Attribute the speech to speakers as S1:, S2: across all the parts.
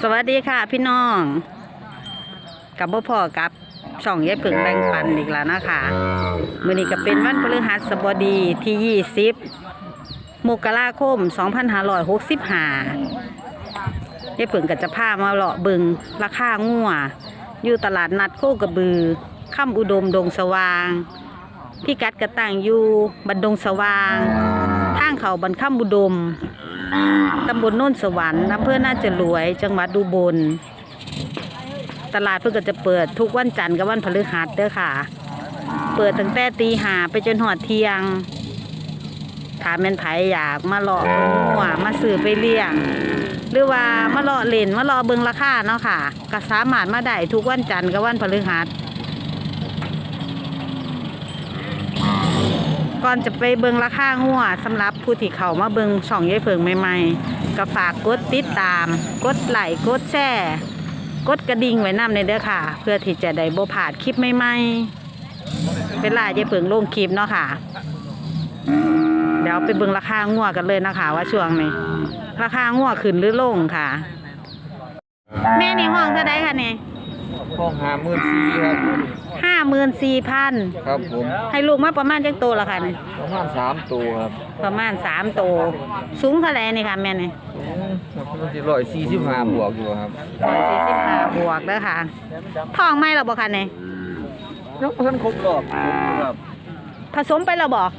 S1: สวัสดีค่ะพี่น้อง กับพ่อพ่อกับช่องยายผึ่งแบ่งปันอีกแล้วนะคะมื้อนี้ก็เป็นวันพฤหัสบดีที่ 20มกราคม 2565ยายผึ่งก็จะพามาเลาะเบิงราคางัวอยู่ตลาดนัดโคกระบือค่ำอุดมดงสว่าง พี่กัดกระตั้งอยู่บันดงสว่างทางเขาบันค่ำอุดม ตำบลโน่นสวรรค์อำเภอน่าจะรวย จังหวัดอุบล ตลาดเพื่อก็จะเปิดทุกวันจันทร์กับวันพฤหัสเด้อค่ะ เปิดตั้งแต่ตีหาไปจนหอดเที่ยงถามแม่นไผอยากมาเลาะหัวมาซื้อไปเลี้ยง หรือว่ามาเลาะเล่นมาเลาะเบิงราคาเนาะค่ะก็สามารถมาได้ทุกวันจันทร์กับวันพฤหัส ก่อนจะไปเบิงราคางัวสำหรับผู้ที่เขามาเบิงช่องยายเพิงใหม่ๆก็ฝากกดติดตาม กดไลค์กดแชร์กดกระดิ่งไว้นำในเด้อค่ะ เพื่อที่จะได้บ่พลาดคลิปใหม่ๆเวลายายเพิงลงคลิปเนาะค่ะ เดี๋ยวไปเบิงราคางัวกันเลยนะคะ ว่าช่วงนี้ราคางัวขึ้นหรือลงค่ะ แม่นี่ห้องเท่าไดค่ะเนี่ ย
S2: ห้องหาหมื่นสี่ครับ
S1: ห้าหมื่นสี่พัน
S2: ครับผม
S1: ให้ลูกมาประมาณจังโตละค่ะเนี่ย
S2: ประมาณสามตัวครับ
S1: ประมาณสามโต สูงเท่าไหรนี่ค่ะแม่นี่
S2: มันจะร้อยสี่สิบห้าบวกอยู่ครับ
S1: ร้อยสี่สิบห้าบวกเด้อค่ะท้องไหมเราบอกค่ะเนี่ย
S2: ยังเพิ่นครบรอบครับ
S1: ผสมไปเราบอก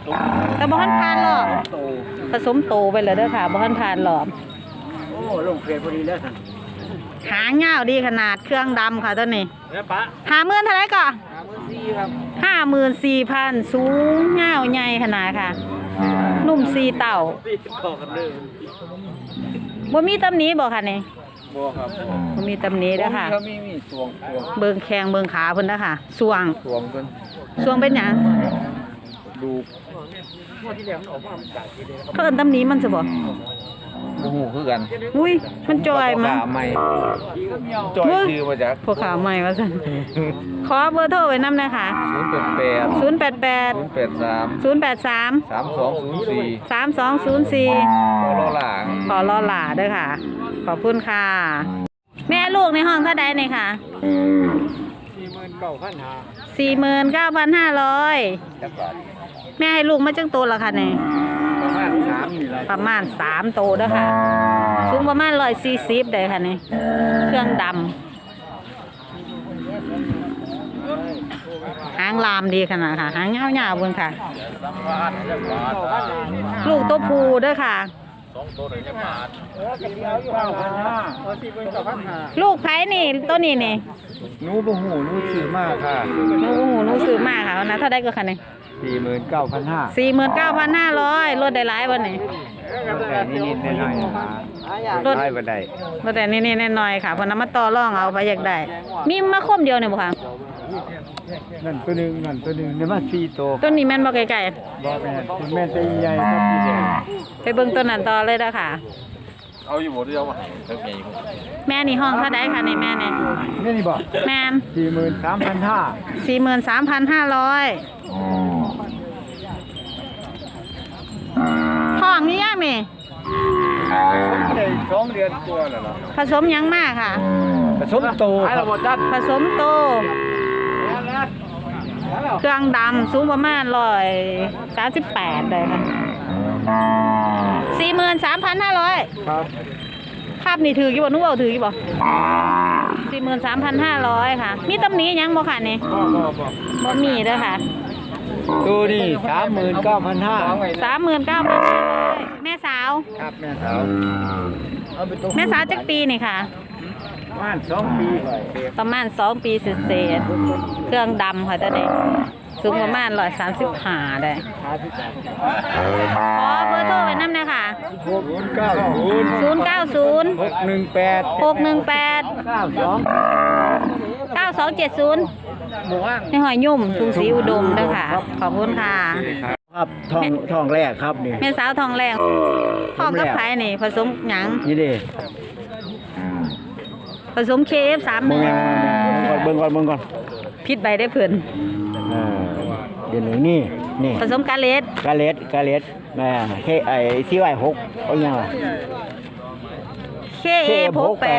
S1: แต่บ่ทันผ่านหรอก
S2: โต
S1: ผสมโตไปเลยเด้อค่ะบ่ทันผ่านหรอก
S2: โอ้ลงเพจพอดีแล้ว
S1: หางยาวดีขนาดเครื่องดำค่ะตัวนี้
S2: แล้วปะ
S1: ห้าหมื่นเท่าไหรก่อน
S2: หาหมื่นสี่ครับ
S1: ห้าหมื่นสี่พันสูงยาวใหญ่ขนาดค่ะ นุ่มสีเต่า
S2: สี่ต่อกันเลย
S1: บ่มีตำหนี้บอกค่ะเนี่ย
S2: บวครับ
S1: บ่มีตำหนี้เด้อค่ะ
S2: เขามีมีสวงสวง
S1: เบิงแข้งเบิงขาเพิ่นเด้อค่ะสวง
S2: สวงเพิ่น
S1: สวงเป็นหยัง
S2: ดู
S1: เพิ่นตำหนี้มันสิบ่
S2: โอ้โหคือกัน
S1: อุ้ยมันจอยมั้
S2: มางใหม่จอยชื่อมาจาก
S1: พวกขาวใหม่ว่าซั่นขอเบอร์โทรไว้นำนะคะ
S2: ศูนย์แปดแปด
S1: 088
S2: ศูนย์แปดสาม
S1: 083
S2: สามสองศูนย์สี่
S1: 3204
S2: โคโรล่า
S1: ขอรอหลาเด้อค่ะ ขอบคุณค่ะ แม่ลูกในห้องเท่าใดนี่ค่ะ
S2: สี่หมื่นเก้าพันห้า
S1: 49,500
S2: จักบาท
S1: แม่ให้ลูกมาจังโตแล้วค่ะนี่
S2: ประมาณสามนี่แหละ
S1: ประมาณ3โตเด้อค่ะสูงประมาณ140ได้ค่ะนี่เครื่องดำหางลามดีขนาดค่ะหางยาวๆเบิ่งค่ะ ลูกตัวผูเด้อค่ะ
S2: เก้าพันห้าสี่หมื่นเก้าพันห้า
S1: ลูกไผนี่ตัวนี้นี่
S2: หนูบ่หูหนูซื้อมากค่ะ
S1: หนูหูหนูซื้อมาค่ะวันนั้นเท่าไดก็ค่ะนี่
S2: สี่หมื่นเก้าพันห้า
S1: สี่หมื่นเก้าพันห้าร้อยลดได้หลายวันนี้
S2: แค่นิดๆหน่อยๆนะ
S1: รถ
S2: ได้บ่ได้
S1: ลดแต่นี่ๆน้อยๆค่ะเพนน้ำมาต่อรองเอาไปอยากได้ มีมาคมเดียวเนี่ยบ่ค่ะ
S2: นั่นตัวหนึงนั่นตัวหนึงเดี๋ยวมาสี่ตัว
S1: ต้นนี้แม่นบ่ไกล
S2: บอกแม่คุณแม่ตัวใหญ่ครับพี่แดง
S1: ๆไปเบิ่งต้นนั้นต่อเลยเด้อค่ะ
S2: เอาอยู่บ่เดียวมาเท่าไง
S1: แม่นี่ห้องเท่าไดค่ะนี่แม่นี่
S2: นี่นี่บอก
S1: แม่น
S2: สี่หมื่นสามพันห้า
S1: สี่หมื่นสามพันห้าร้อย องนี่ยังนี่
S2: ได้สองเดือนตัวแล้วเหรอ
S1: ผสมหยังมากค่ะ
S2: ผสมโตครับ
S1: ผสมโต เครื่องดำสูงประมาณร้อยสามสิบแปดเลยค่ะสี่หมื่นสามพันห้าร้อย
S2: ครับ
S1: ภาพนี่ถือกี่บ่นุ้เอาถือกี่บ่สี่หมื่นสามพันห้าร้อยค่ะ มีตำหนี้ยังบ่ค่ะนี่
S2: บ่บ่บ่
S1: บ่มีเด้อค่ะ
S2: ตัวนี้สามหมื่นเก้าพันห้า
S1: สามหมื่นเก้าพันห้าร้อยแม่สาว
S2: ครับแม่สาวเอาไปตัว
S1: แม่สาวจักปีนี่ค่ะ
S2: ประมาณสองปี
S1: ประมาณสองปีเศษๆเครื่องดำค่ะตอนนี้สูงประมาณร้อยสามสิบห้าได้ขอเบอร์โทรไว้น้ำนะค่ะ
S2: หกเก้าศูนย์
S1: ศูนย์เก้าศูนย์
S2: หกหนึ่งแปด
S1: หกหนึ่งแปด
S2: เก้าสอง
S1: เก้าสองเจ็ดศูนย์
S2: หมู่ว่าง
S1: ในหอยยุ่มทุงศรีอุดมเด้อค่ะ ขอบคุณค่ะ
S2: ครับทองทองแรกครับนี่
S1: แม่สาวทองแรงทองกับไผ่นี่ ผสมหยัง
S2: นี่ดิ
S1: ผสมเคฟสามห
S2: เบิ่
S1: นึ่
S2: ง
S1: ง
S2: เบิ่งก่อนเบิ่งก่อน
S1: พิษใบได้เพิ่น
S2: เออเดี๋ยวนี้นี่นี่
S1: ผสมกาเลส
S2: กาเลสกาเลสแม่เฮไอซีไวหกเอายังไง
S1: เค KA
S2: เคหกแป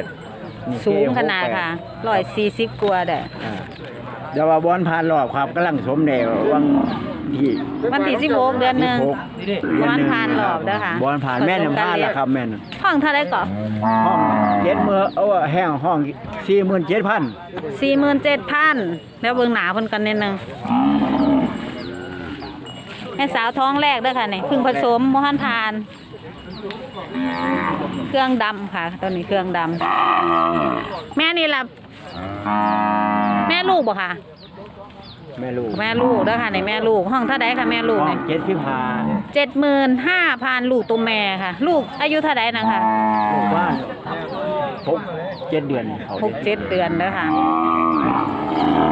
S2: ด
S1: 68
S2: นี่
S1: สูง
S2: KA
S1: ขนาดค่ะ140กว่าได้
S2: อ่าเดี๋ยวว่าบอลผ่านรอบครับกำลังสมแนววังที่
S1: วันที่16เดือนหนึง
S2: 16
S1: บอลผ่านรอบเด้อค่ะ
S2: บอลผ่านแม่นำผ่านแล้วครับแม่น
S1: ห้องเท่าไดก่อน
S2: ห้องเจ็ดมือเอาว่าแห้งห้องสี่หมื่นเจ็ดพัน
S1: 47,000แล้วเบิ่งหนาเพิ่นกันนิดนึงแม่สาวท้องแรกเด้อค่ะนี่เพิ่งผสมบ่ทันทาน เครื่องดำค่ะตัวนี้เครื่องดำแม่นี่ล่ะแม่ลูกบ่ค่ะ
S2: แม่ลูก
S1: แม่ลูกเด้อค่ะในแม่ลูกห้องเท่าไดค่ะแม่ลูก
S2: ห้อ
S1: เนี่
S2: ง
S1: ย
S2: เจ็ดสิบห้า
S1: เจ็ดหมื่นห้าพันลูกตัวแม่ค่ะ ลูกอายุเท่าไดนะคะ
S2: ลูกบ้านหกเจ็ดเดือนเขา
S1: หกเจ็ดเดือนเด้อค่ะ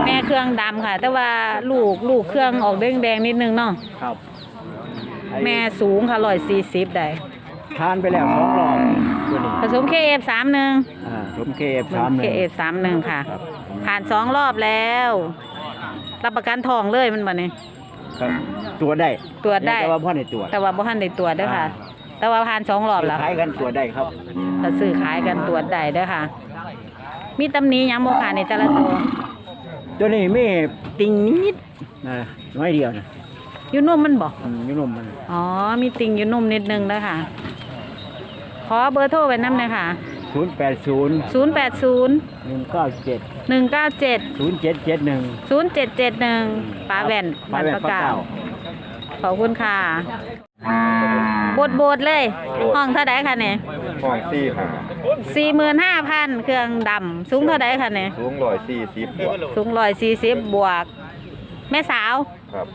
S1: แม่เครื่องดำค่ะ แต่ว่าลูกลูกเครื่องออกแดงแดงๆนิดนึงเนาะ
S2: ครับ
S1: แม่สูงค่ะร้อยสี่สิบได้
S2: ทานไปแล้วสองรอบตัวนี้
S1: ผสมเคเอฟสามหนึ่ง
S2: อ่าผมเคเอฟสามห
S1: เค
S2: นึ่ง
S1: เอฟสามหนึ่งค่ะ
S2: ครับ
S1: ผ่านสองรอบแล้ว รับประกันทองเลยมันบ่เนี่ย
S2: ครับตรวจได้
S1: ตรวจได้
S2: แต่ว่าพ่อในตรวจ
S1: แต่ว่าบ่ทันได้ตรวจเด้อค่ะแต่ว่าผ่านสองรอบแล้ว
S2: คล้ายกันตรวจได้ครับ
S1: ถ้าซื้อขายกันตรวจได้เด้อค่ะ มีตำหนี้ยังบ่ค่ะในแต่ละตัว
S2: ตัวนี้ไม่ติงนิดนะน้อยเดียวนะ
S1: อยู่นุ่มมันบ่
S2: อืมอยุ่นมมัน
S1: อ๋อ มีติ่งอยู่นุ่มนิดนึงเด้อค่ะ ขอเบอร์โทรไว้นำหน่อยค่ะ
S2: ศูนย์แปดศูนย์
S1: 080
S2: หนึ่งเก้าเจ็ด
S1: 197
S2: ศูนย์เจ็ดเจ็ดหนึ่ง
S1: 0771ป้าแว่น
S2: ป้า
S1: บ้าน
S2: แว่น
S1: ประ
S2: ป้า
S1: เกา
S2: เก่า
S1: ขอบคุณค่ะบดบดๆเลย ห้องเท่าไดคะเนี่ย
S3: ห้องสี่หา
S1: สี่หมื่นห้าพันเครื่องดำสูงเท่าไดคะเนี่ย
S3: สูงร้อยสี่สิบบวก
S1: สูงร้อยสี่สิบบวก แม่สาว
S3: ครับ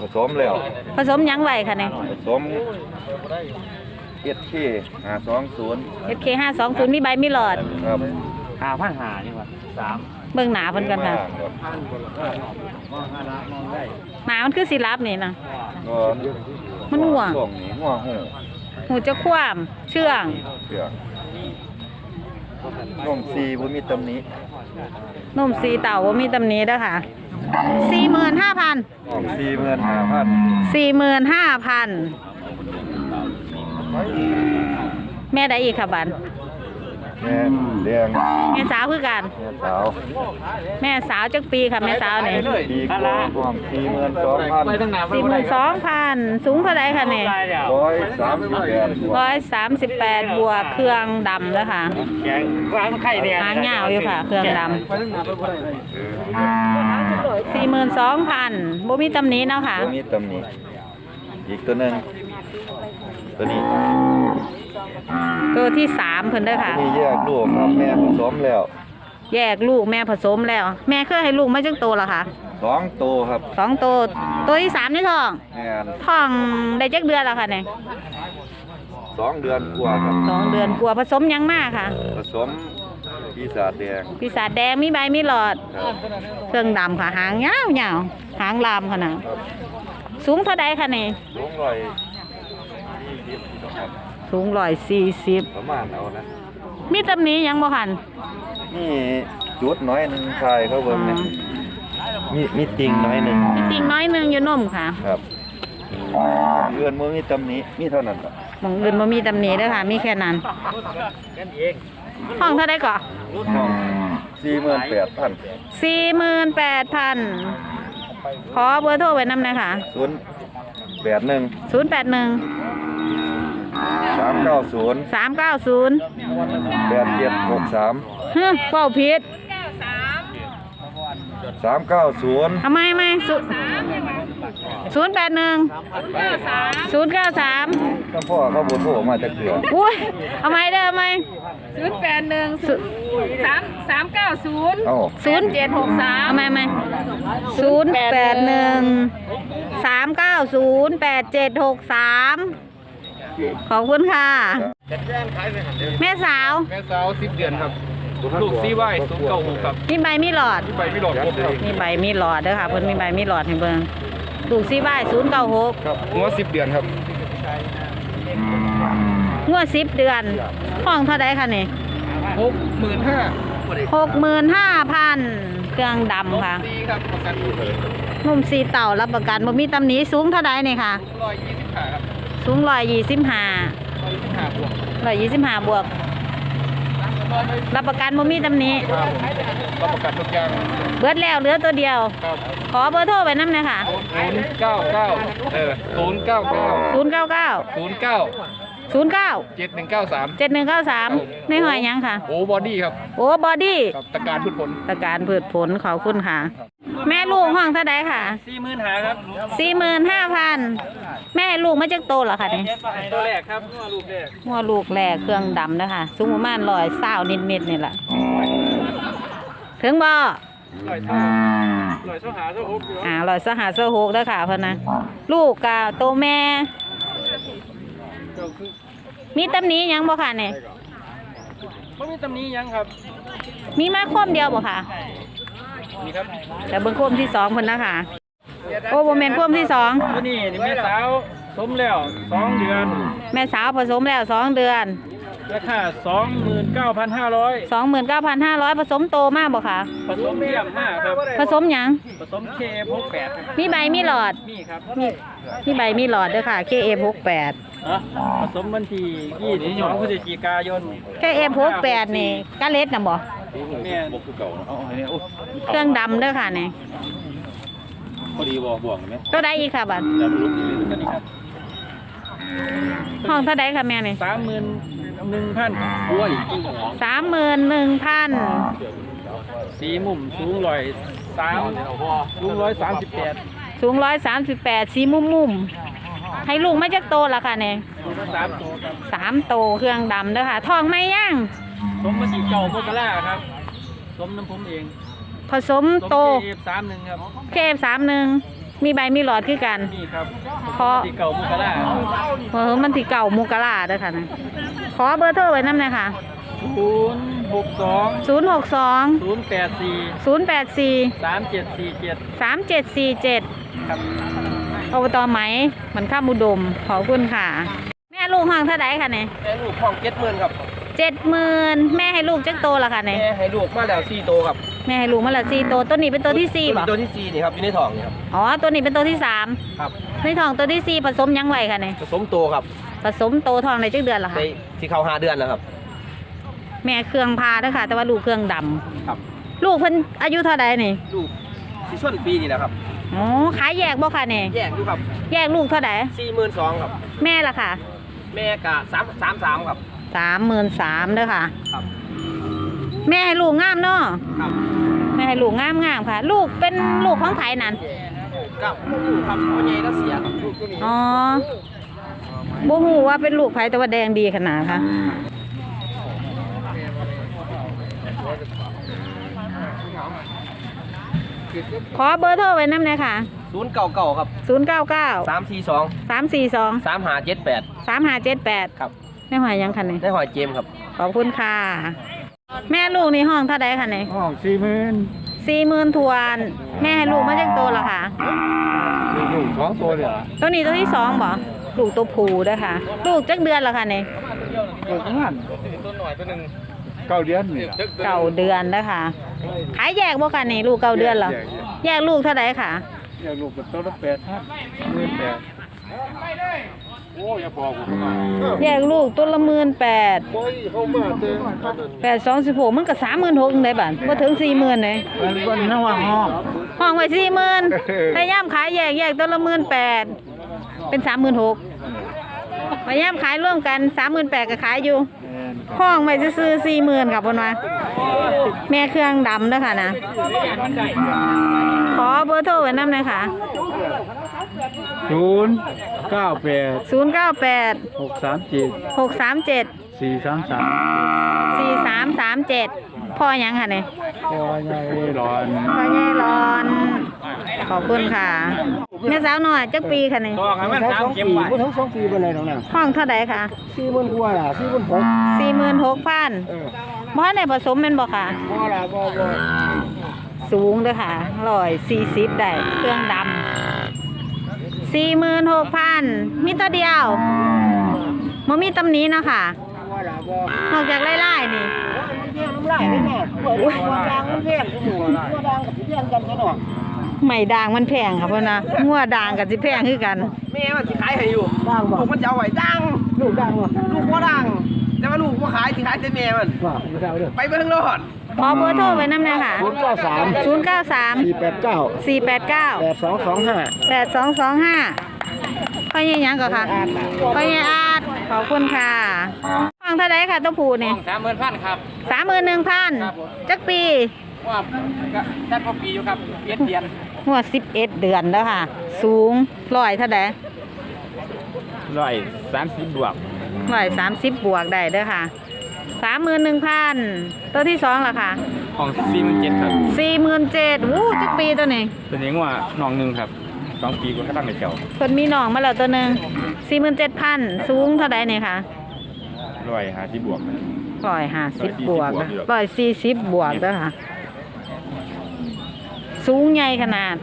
S3: ผสมแล้ว
S1: ผสมหยังไหวคะเนี่ย
S3: ผสมเอสที่หาสองศูนย์
S1: FK ห้าสองศูนย์มีใบมีหลอด
S3: ครับ
S2: หาพันหานี่วะสาม
S1: เบิ่งหนาเพิ่นกันค่ะหนามันคือสิรับนี่นะ
S3: ก็
S1: มันห่วง
S3: ช่วงนี้ห่วงหู
S1: หูจะคว่ำเชื่อง
S3: เสือกนมซีบุมีตำหนี้
S1: นุ่มสีเต่าว่ามีตำหนี้เด้อค่ะ สี่หมื่นห้าพัน
S3: ห้องสี่เมื่นหาพัน
S1: สี่หมื่นห้าพันแม่ได้อีกค่ะบัน
S3: แม่แดง
S1: แม่สาวคือกัน
S3: แม่สาว
S1: แม่สาวจักปีค่ะแม่สาวเนี่ย
S3: ดีกว่าห้องสี่เมื่นสองพัน
S1: สี่หมื่นสองพันสูงเท่าไรค่ะเนี่ย
S3: ร้อยสามสิบแปดบวก
S1: ร้อยสามสิบแปดบวกเครื่องดำแล้วค่ะ
S2: แกงร้านไข่แดง
S1: หางยาวอยู่ค่ะ เครื่องดำ สี่หมื่นสองพันบ่มีตำหนี้เนาะค่ะ
S3: บุมีตำหนี้อีกตัวหนึ่งตัวนี้
S1: ตัวที่สามเพิ่นเด้อค่ะ
S3: นี่แยกลูกครับแม่ผสมแล้ว
S1: แยกลูกแม่ผสมแล้ว แม่เคยให้ลูกมาจังโตแล้วค่ะ
S3: สองตัวครับ
S1: สองตัวตัวที่สามนี่ท้อง
S3: แม่น
S1: ท้องได้จักเดือนแล้วค่ะเนี่ย
S3: สองเดือนกว่าครับ
S1: สองเดือนกว่าผสมยังมากค่ะ
S3: ผสม ปีศาจแดง
S1: ปีศาจแดงมีใบมีหลอด
S3: ครับ
S1: เครื่องดำค่ะหางยาวยาวหางลามค่ะนะสูงเท่าใดค่ะนี่
S3: สูงร้อยยี่สิบครับ
S1: สูงร้อยสี่สิบ
S3: ประมาณเอานะ
S1: มีตำหนี้ยังบ่คัน
S3: นี่จุดน้อยหนึ่งชายเขาเบิ่งนะมีมีติ่งน้อยหนึ่ง
S1: มีติ่งน้อยหนึงอยู่นมค่ะ
S3: ครับเดือนมือมีตำหนี้มีเท่านั้นล่ะ
S1: หมองอื่นบ่มีตำหนี้เด้อค่ะ มีแค่นั้น ห้องเท่าใดก่อ
S3: สี่หมื่นแปดพัน
S1: สี่หมื่นแปดพันขอเบอร์โทรไว้นำหน่อยค่ะ
S3: ศูนย์แปดหนึ่ง
S1: ศูนย์แปดหนึ่ง
S3: สามเก้าศูนย์
S1: สามเก้าศูนย์
S3: แปดเจ็ดหกสาม
S1: เฮ้ยเป้าผิด
S3: สามเก้าศูนย์
S1: ทำไมไม่ ศูนย์แปดหนึ่งศูนย์เก้าสาม
S3: ก็พ่อเขาบนโทรมาจากเถื่อ
S1: อุ้ยเอาไหมเด้อเอาไหม
S4: ศูนย์แปดหนึ่งสามสามเก้าศูนย์
S3: เอ้า
S1: ศูนย์
S4: เจ็ดหกสาม
S1: เอาไหมไหมศูนย์แปดหนึ่งสามเก้าศูนย์แปดเจ็ดหกสามขอบคุณค่ะ แม่สาว
S5: แม่สาวสิบเดือนครับ ลูกซีไว้สูงเก้าหกครับ
S1: มีใบมีหลอด
S5: ไปไม่หลอดครบครับ
S1: มีใบมีหลอดเด้อค่ะเพิ่นมีใบมีหลอดให้เบิ่ง ลูกซีบ้ายศูนย์เก้าหก
S5: ครับหัวสิบเดือนครับ
S1: งวดสิบเดือนห้องเท่าไดคะนี่
S5: หกหมื่นห้า
S1: หกหมื่นห้าพันเครื่องดำค่ะ
S5: ซีครับประกัน
S1: นุ่มสีเต่ารับประกันบ่มีตำหนิสูงเท่าไดนี่ค่ะ
S5: ร้อยยี่สิบห้าครับ
S1: สูงร้อยยี่สิบห้า
S5: ร้อยยี่สิบห้าบวก
S1: ร้อยยี่สิบห้าบวกรับประกันบ่มีตำหนี้
S5: ครับรับประกันทุกอย่าง
S1: เบิดแล้วเหลือตัวเดียว
S5: ครับ
S1: ขอเบอร์โทรไปน้ำหน่อยค่ะ
S5: ศูนย์เก้าเก้าเออศูนย์เก้าเก้า
S1: ศูนย์เก้าเก้า
S5: ศูนย์เก้า
S1: ศูนย์เก้า
S5: เจ็ดหนึ่งเก้าสาม
S1: เจ็ดหนึ่งเก้าสามในหอยหยังค่ะ
S5: โอ้บอดี้ครับ
S1: โอ้บอดี้
S5: ครับตะการพืชผล
S1: ตะการพืชผลขอบคุณค่ะ แม่ลูกห้องเท่าใดค่ะ
S5: สี่หมื่นหาครับ
S1: สี่หมื่นห้าพันแม่ลูกมาจากโตเหรอคะเนี่ย
S5: ตัวแรกครับงัวลูกแรก
S1: หัวลูกแหล่เครื่องดำนะคะ สูงประมาณร้อยเศร้านิดๆนี่แหละถึงบ่
S5: ลอยเท่าลอยเท่าหาเท่าหกอยู่
S1: อ่าร้อยสหาเสื้อหกเด้อค่ะเพิ่นนะลูกกับโตแม่ มีตำหนี้ยังบ่ค่ะเนี่ย
S5: เขามีตำหนี้ยังครับ
S1: มีมาคมเดียวบ่ค่ะ
S5: นี่ครับ
S1: แต่เบิ่งคมที่สองเพิ่นนะคะโอ้บ่แม่นคมที่สอง
S5: ตัวนี้นี่แม่สาวสมแล้วสองเดือน
S1: แม่สาวผสมแล้วสองเดือน
S5: ราคาสองหมื่นเก้าพันห้าร้อย
S1: สองหมื่นเก้าพันห้าร้อยผสมโตมากบ่ค่ะ
S5: ผสมเทียมห้าครับ
S1: ผสมหยัง
S5: ผสมเคพกแปดครับ
S1: มีใบมีหลอด
S5: นี่ครับ
S1: มีมีใบมีหลอดเด้อค่ะ KF68
S5: ฮะ ผสมวันที่ยี่สิบสองพฤศจิกายน
S1: KF68 นี่กะเล็ดน่ะบ่
S5: แม่
S1: เครื่องดำเด้อค่ะนี่
S3: พอดีบอกบอกไหม
S1: ตัวใดอีกค่ะบัด
S5: ตัวนี้ครับ
S1: ห้องเท่าใดค่ะแม่นี่
S5: สามหมื่นหนึ่งพันกล้วย
S1: สามหมื่นหนึ่งพัน
S5: สีมุมสูงร้อยสามสูงร้อยสามสิบแปด
S1: สูงร้อยสามสิบแปดสีมุมมุมๆ ให้ลูกมาจากโตละค่ะเนี่ย
S5: สามตัวครับ
S1: สามโตเครื่องดำเด้อค่ะทองไม่ย่าง
S5: สมมาสีเก่าโมกล่าครับสมน้ำผมเอง
S1: ผสม
S5: สม
S1: โต
S5: เอฟสามหนึ่งครับ
S1: เคฟสามหนึ่งมีใบมีหลอดคือกัน
S5: นี่ครับ
S1: ขอ
S5: สีเก่าโมกล่า
S1: เออมันที่เก่ามุกะลาเด้อค่ะนะขอเบอร์โทรไว้น้ำหน่อยค่ะ
S5: ศูนย์หกสอง
S1: ศูนย์หกสอง
S5: ศูนย์แปดสี่
S1: ศูนย์แปดสี่
S5: สามเจ็ดสี่เจ็ด
S1: สามเจ็ดสี่เจ็ด
S5: ครับ
S1: อบตไหมมันข้ามอุดม ขอบคุณค่ะ แม่ลูกห้องเท่าไดค่ะเนี่ย
S5: แม่ลูกของเจ็ดหมื่นครับ
S1: เจ็ดหมื่นแม่ให้ลูกจักโตละค่ะเนี่ย
S5: แม่ให้ลูกมาแล้วสี่โตครับ
S1: แม่ให้ลูกมาละสี่โตตัวนี้เป็นตัวที่สี่บ่
S5: ตัวที่สี่นี่ครับอยู่ในท้องนี่ครับ
S1: อ๋อตัวนี้เป็นตัวที่สาม
S5: ครับ
S1: ในท้องตัวที่สี่ผสมยังไหวค่ะเนี่ย
S5: ผสมโตครับ
S1: ผสมโตทองในจักเดือนละ
S5: ใน
S1: ค่ะ
S5: ที่เขาห้าเดือนแล้วครับ
S1: แม่เครื่องพาเด้อค่ะ แต่ว่าลูกเครื่องดำ
S5: ครับ
S1: ลูกเพิ่นอายุเท่าใดนี่
S5: ลูกที่ช่วงปีนี่แหละครับ
S1: อ๋อขายแยกบ่ค่ะเนี่ย
S5: แยกอยู่ครับ
S1: แยกลูกเท่าใด
S5: สี่หมื่นสองครับ
S1: แม่ละค่ะ
S5: แม่กะสามสามสามครับ
S1: สามหมื่นสามเด้อค่ะ
S5: ครับ
S1: แม่ให้ลูกงามเนาะ
S5: ครับ
S1: แม่ให้ลูกงามงามๆค่ะ ลูกเป็นลูกของไผนั่น
S5: กับลูกครับพ่อใหญ่ก็เสียครับลูกตัวนี้
S1: อ๋อบ่ฮู้ว่าเป็นลูกไผแต่ว่าแดงดีขนาดค่ะ ขอเบอร์โทรไว้น้ำหน่อยค่ะ
S5: ศูนย์เก่าเก่าครับ
S1: 099
S5: สามสี่สอง
S1: 342
S5: สามหาเจ็ดแปด
S1: 3578
S5: ครับ
S1: ไม่หอยยังคันนี่
S5: ได้หอยเจมส์ครับ
S1: ขอบคุณค่ะ แม่ลูกนี่ห้องเท่าใดคะนี่
S2: ห้องสี่หมื่น
S1: สี่หมื่นทวน แม่ให้ลูกมาจากโตละค่ะ
S2: ลูกสองตัวเลยเหรอ
S1: ตัวนี้ตัวที่สองบ่ลูกตัวผูเด้อค่ะ ลูกจักเดือนละค่ะนี่
S2: ตัวประมาณ
S5: ตัวหน่อยตัวหนึ่ง
S2: เก้าเดือนนี่ล่ะ
S1: เก่าเดือนเด้อค่ะ ขายแยกบ่ค่ะนี่ลูกเก่าเดือนเหรอ
S2: แยก
S1: แยกลูกเท่าใดค่ะ
S2: แยกลูกเป็นตัวละแปดพันหมื่นแปดโอ้ยาบอกผมมา
S1: แยกลูกตัวละหมื่นแปด
S2: โอ้ยเข้ามาเต็ม
S1: แปดสองสิบหกมันก็สามหมื่นหกได้บัดบ่ถึงสี่หมื่นเลย
S2: มันวันระหว่างห้อง
S1: ห้องไว้สี่หมื่นพยายามขายแยกแยกตัวละหมื่นแปดเป็นสามหมื่นหกพยายามขายร่วมกันสามหมื่นแปดก็ขายอยู่ ห้องไว้ซื้อสี่หมื่นค่ะเพิ่นว่าแม่เครื่องดำเด้อค่ะนะ ขอเบอร์โทรไว้นำหน่อยค่ะ
S2: ศูนย์เก้าแปด
S1: ศูนย์เก้าแปด
S2: หกสามเจ็ด
S1: หกสามเจ็ด
S2: สี่สามสาม
S1: สี่สามสามเจ็ด พ่อหยังค่ะเนี่ย
S2: พ่อใหญ่ร้อน
S1: พ่อใหญ่ร้อน ขอบคุณค่ะ แม่สาวหน่อยจักปีค่ะเนี่ย
S5: บอกให้มันสามเข็มไป
S2: ทั้งสองปีบ่เลยน้องน่ะ
S1: ห้องเท่าใดค่ะ
S2: สี่หมื่นกว่าล่ะสี่หมื่นหก
S1: สี่หมื่นหกพัน
S2: เออ
S1: บ่ในผสมแมันบ่ค่ะ
S2: บ่ล่ะบ่บ่
S1: สูงเด้อค่ะร้อยสี่สิบได้เครื่องดำสี่หมื่นหกพันมีตัวเดียวมันมีตำนี้นะค่ะ
S2: บ่ล่ะบ่
S1: นอกจากไล่ๆนี่
S2: เพียงน้ำลายนี่แม่เปิดตัวดังมันเพียงตัวตัวดังกับเพียงกันซะเนาะ
S1: ไม่ด่างมันแพงค่ะพ่อนะงัวด่างกับสิแพงคือกัน
S5: แม่มันสิขายให้อยู่
S2: ดังบ่
S5: ลูกมันจะเอาไว้ดัง
S2: ลูกดังบ่
S5: ลูกว่าดัง
S6: ว่าลูกว่าขายที่ขายแต่แม่มัน
S5: ว่าไม่ได้เอาเด้อ
S6: ไปเบิ่งรอด
S1: ขอเบอร์โทรไว้น้ำเลยค่ะ
S5: ศูนย์เก้าสาม
S1: ศูนย์เก้าสาม
S5: สี่แปดเก้า
S1: สี่แปดเก้า
S5: แปดสองสองห้า
S1: แปดสองสองห้าพ่อใหญ่ยังก่อนค่ะพ่อใหญ่อาดขอบคุณค่ะ ฟังเท่าไรค่ะตัวผูนี่
S5: สามหมื่นพันครับ
S1: สามหมื่นหนึ่งพันจักปี
S5: ว่าท่านพอปีอยู่ครับเพียนเพียน
S1: หัวสิบเอ็ดเดือนแล้วค่ะ สูงร้อยเท่าไร
S2: ร้อยสามสิบบวก
S1: ร้อยสามสิบบวกได้เด้อค่ะสามหมื่นหนึ่งพันตัวที่สองล่ะค่ะ
S2: ของสี่หมื่นเจ็ดครับ
S1: สี่หมื่นเจ็ดวู้จักปีตัวนี้
S2: ตัวนี้ว่าน้องหนึ่งครับสองปีก็ตั้งแต่เจ้า
S1: คนมีหนองมาแล้วตัวหนึ่งสี่หมื่นเจ็ดพันสูงเท่าไรเนี่ยค่ะ
S2: ร้อยห้าสิบบวก
S1: ร้อยห้าสิบบวก
S2: ร้อยสี่สิบบวก
S1: ร้อยสี่สิบบวกเด้อค่ะ สูงใหญ่ขนาด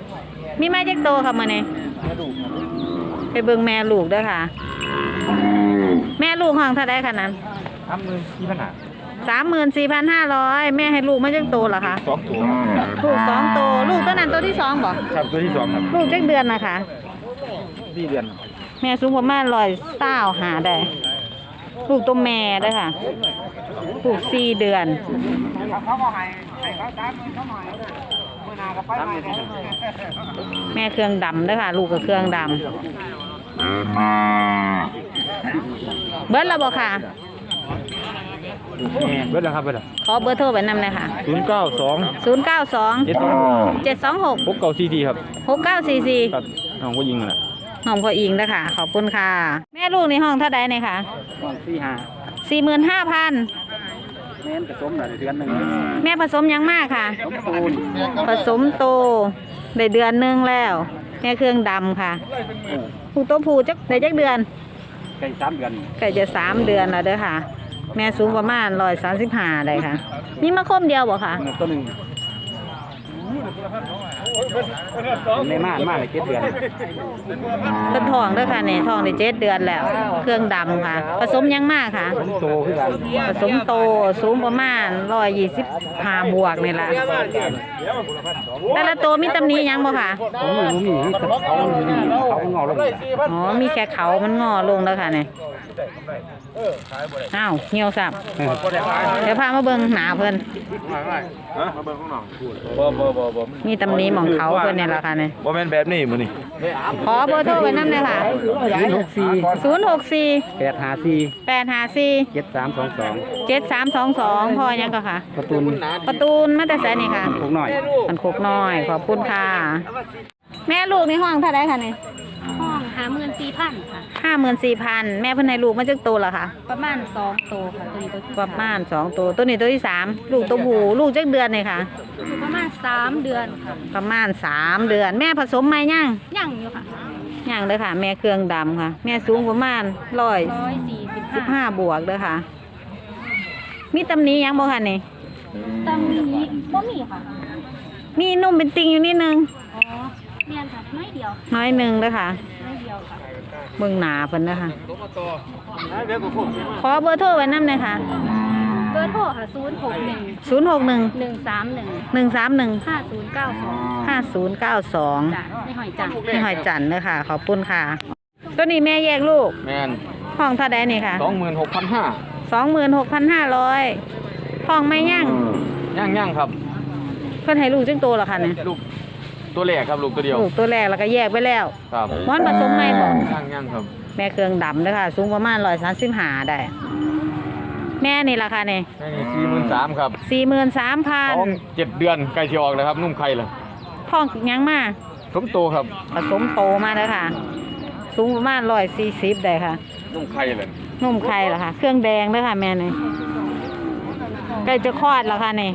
S1: มีไม้จักโตค่ะมื่อนี้ไปเบิ่งแม่ลูกเด้อค่ะ แม่ลูกห้องเท่าไรขนาด
S2: สามหมื่นสี่พันห้า
S1: สามหมื่นสี่พันห้าร้อยแม่ให้ลูกมาจักโตเหรอคะ
S2: สองตัว
S1: ลูกสองโตลูกตัวนั้นตัวที่สองบอก
S2: ครับตัวที่สองครับ
S1: ลูกจักเดือนนะคะ
S2: สี่เดือน
S1: แม่สูงประมาณร้อยเต้าหาได้ ลูกตัวแม่เด้อค่ะลูกสี่เดือนแม่เครื่องดำเด้อค่ะ ลูกกับเครื่องดำเบิร์ดเราบอกค่ะ
S2: เบิดแล้วครับเบิดแล้ว
S1: ขอเบอร์โทรไปนำเลยค่ะ
S2: ศูนย์เก้าสอง
S1: 0 9 2
S2: เจ็ดสอง
S1: 7 2 6
S2: หกเก้าสี่ทีครับ
S1: 6 9 4 4
S2: ครับน้องก็ยิงน่ะ
S1: ห้องพ่ออิงเด้อค่ะ ขอบคุณค่ะ แม่ลูกในห้องเท่าใดเนี่ยค่ะ
S5: สี่ห้า
S1: สี่หมื่นห้าพัน
S5: เน้นผสมหน่อยเดือนหนึ่ง
S1: แม่ผสมยังมากค่ะ
S5: สมบูรณ์
S1: ผสมโตได้เดือนหนึงแล้ว แม่เครื่องดำค่ะผู้โตผู้จักได้จักเดือน
S5: ใกล้สามเดือน
S1: ใกล้จะสามเดือนแล้วเด้อค่ะ แม่สูงประมาณร้อยสามสิบห้าได้ค่ะ นี่มาคมเดียวบ่ค่ะ
S5: ตัวหนึ่ง ในม่านม่านเลยเจ็ดเดือน
S1: เพิ่นทองเด้อค่ะเนี่ยทองได้เจ็ดเดือนแล้ว เครื่องดำค่ะ ผสมยังมากค่ะ ผม
S5: โตขึ้นกัน
S1: ผสมโตสูงประมาณร้อยยี่สิบห้าบวกนี่ละแต่ละตัวมีตำหนี้ยังบ่ค่ะ
S5: ผมมีมีเขาอยู่นี่เขาเงาลง
S1: อ๋อมีแค่เขามันงอลงแล้วค่ะเนี่ย อ้าวเหี่ยวสับเดี๋ยวพามาเบิ่งหนาเพิ่น
S3: บ่บ่บ่บ่
S1: มีตำหนี้หมองเขาเพิ่นเนี่ยแหละค่ะเนี่ย
S3: บ่แม่นแบบนี้มื้อนี้
S1: ขอเบอร์โทรไว้นำเลยค่ะ
S5: ศูนย์หกสี่
S1: 064
S5: แปดห้าสี่
S1: 854
S5: เจ็ดสามสองสอง
S1: 7322พ่อยังก็ค่ะ
S5: ประตูน
S1: ประตูนมาแต่ไสนี่ค่ะ
S5: ถูกหน่อย
S1: มันโคกน้อยขอบคุณค่ะ แม่ลูกในห้องเท่าไดค่ะนี่
S4: ห้องหาหมื่นสี่พันค่ะ
S1: ห้าหมื่นสี่พันแม่เพิ่นให้ลูกมาจักโตแล้วค่ะ
S4: ประมาณสองโตค่ะตัวนี้ตัวที่
S1: ประมาณสองตัวตัวนี้ตัวที่สามลูกตัวผู้ลูกจักเดือนเลยค่ะ
S4: อยู่ประมาณสามเดือนค่ะ
S1: ประมาณสามเดือน แม่ผสมไหมย่าง
S4: ย่างอยู่ค่ะ
S1: ย่างเลยค่ะ แม่เครื่องดำค่ะ แม่สูงประมาณร้อย
S4: ร้อยสี่สิบ
S1: สิบ
S4: ห้า
S1: ห้าบวกเลยค่ะ มีตำหนี้ยังบ่ค่ะนี่
S4: ตำนี้บ่มีค่ะ
S1: มีนุ่มเป็นติงอยู่นิดนึง
S4: อ๋อ เมียนค่ะน้อยเดียว
S1: น้อยหนึ่งเลยค่ะ
S4: น้อยเดียวค่ะ
S1: เบิ่งหนาเพิ่นนะคะขอเบอร์โทรไว้นำเลยค่ะ
S4: เบอร์โทรค่ะศูนย์หกหนึ่ง
S1: ศูนย์หกหนึ่ง
S4: หนึ่งสามหนึ่ง
S1: หนึ่งสามหนึ่ง
S4: ห้าศูนย์เก้าสอง
S1: ห้าศูนย์เก้าสอง
S4: จ้ะไม่หอยจัง
S1: นี่หอยจันทร์เลยค่ะ ขอบคุณค่ะ ตัวนี้แม่แยกลูก
S5: แมน
S1: ห้องเท่าใดนี่ค่ะ
S5: สองหมื่นหกพันห้า
S1: สองหมื่นหกพันห้าร้อยห้องไม่ยั่ง
S5: ย่างย่างครับ
S1: เพิ่นให้ลูกจังโตแล้วค่ะเนี่ย
S5: ลูก ตัวแรกครับลูกตัวเดียว
S1: ลูกตัวแรกแล้วก็แยกไปแล้ว
S5: ครับ
S1: ม้อนผสมไม่บอก
S5: ย่างย่างครับ
S1: แม่เครื่องดำเลยค่ะสูงประมาณร้อยสามสิบห้าได้ แม่นี่ราคาเนี่ย
S5: แม่นี่สี่หมื่นสามครับ
S1: สี่หมื่นสามพัน
S5: ท้องเจ็ดเดือนใกล้จะออกแล้วครับ นุ่มไข่เลย
S1: ท้องยังมา
S5: สมโตครับ
S1: ผสมโตมาเลยค่ะ สูงประมาณร้อยสี่สิบได้ค่ะ
S5: นุ่มไข่เลย
S1: นุ่มไข่เหรอคะเครื่องแดงด้วยค่ะแม่นี่ใกล้จะคลอดแล้วค่ะนี่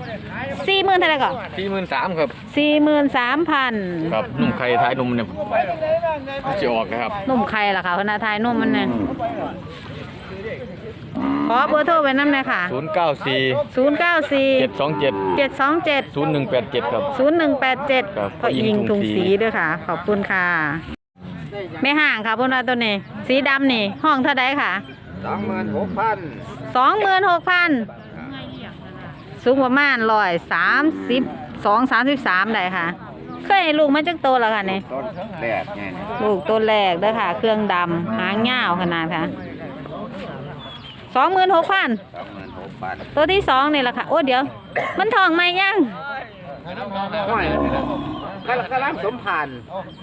S1: สี่หมื่นเท่าไหร่ก่อน
S5: สี่หมื่นสามครับ
S1: สี่หมื่นสามพัน
S5: ครับนุ่มไข่ท้ายนุ่มเนี่ยจะออกนะครับ
S1: นุ่มไข่เหรอคะพนาทายนุ่มมันเนี่ยขอเบอร์โทรไว้น้ำหน่อยค่ะ
S5: ศูนย์เก้าสี่
S1: ศูนย์เก้าสี่
S5: เจ็ดสองเจ็ด
S1: เจ็ดสองเจ็ด
S5: ศูนย์หนึ่งแปดเจ็ดครับ
S1: ศูนย์หนึ่งแปดเจ็ด
S5: ครับ
S1: พอยิงทุงสีด้วยค่ะ ขอบคุณค่ะไม่ห่างค่ะพวกเราตัวนี้สีดำนี่ ห้องเท่าไดค่ะ
S3: สองหมื่นหกพัน
S1: สองหมื่นหกพัน สูงประมาณร้อยสามสิบสองสามสิบสามได้ค่ะ เคยให้ลูกมาจากโตแล้วค่ะเนี่ย
S3: ต้นแรกไง
S1: ลูกตัวแรกเด้อค่ะ เครื่องดำหางยาวขนาดค่ะสองหมื่นหกพัน
S3: สองหมื่นหกพัน
S1: ตัวที่สองนี่แหละค่ะ โอ้เดี๋ยว มันทองไหมยัง
S6: ห้อยกระกระลำสมผ่าน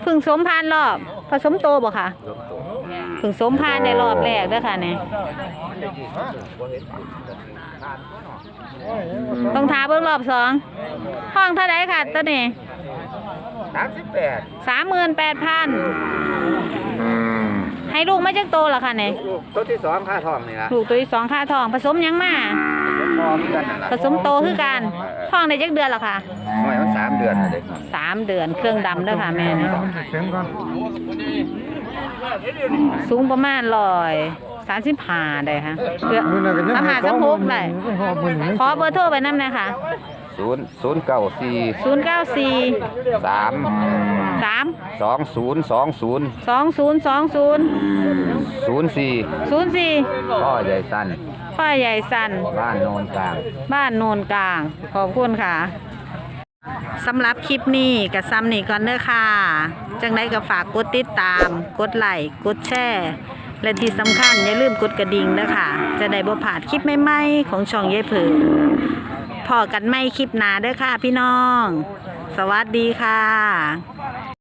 S1: เพึ่งสมพานรอบผสมโตบ่ค่ะ
S3: รวมตัว
S1: เพึ่งสมพานในรอบแรกเด้อค่ะเนี่ย ต้องทาเบิ่งรอบสองห้องเท่าไดค่ะตัวนี้
S6: สามสิบแปด
S1: สามหมื่นแปดพันให้ลูกไม่จักโตเหรอคะเนี่ย
S6: ลูกตัวที่สองค่าทองนี่ละ
S1: ลูกตัวที่สองค่าทองผสมหยังมา
S6: พอเหมือนกันนั่นล่ะ
S1: ผสมโตคือกันทองได้จักเดือนเหรอคะ
S6: ห้อยมันสามเดือนน่ะเด็ก
S1: สามเดือนเครื่องดำเด้อค่ะแม่เนี่ยสูงประมาณร้อย สามสิบห้าได้ค่ะเพื่อสามห้าสามหกได้ขอเบอร์โทรไปน้ำหน่อยค่ะ
S3: ศูนย์ศูนย์เก้าสี่
S1: ศูนย์เก้าสี่
S3: สาม
S1: สาม
S3: สองศูนย์สองศูนย์
S1: สองศูนย์สองศูนย์
S3: ศูนย์สี่
S1: ศูนย์สี่
S3: พ่อใหญ่สั้น
S1: ฝ้ายใหญ่สัน
S3: บ้านโนนกลาง
S1: บ้านโนนกลาง ขอบคุณค่ะสำหรับคลิปนี้กับซ้ำนี่ก่อนเด้อค่ะ จังไดก็ฝากกดติดตาม กดไลค์ กดแชร์ และที่สำคัญอย่าลืมกดกระดิ่งนะคะ จะได้บ่พลาดคลิปใหม่ๆของช่องยายเผือพอกันไม่คลิปหนาเด้อค่ะพี่น้อง สวัสดีค่ะ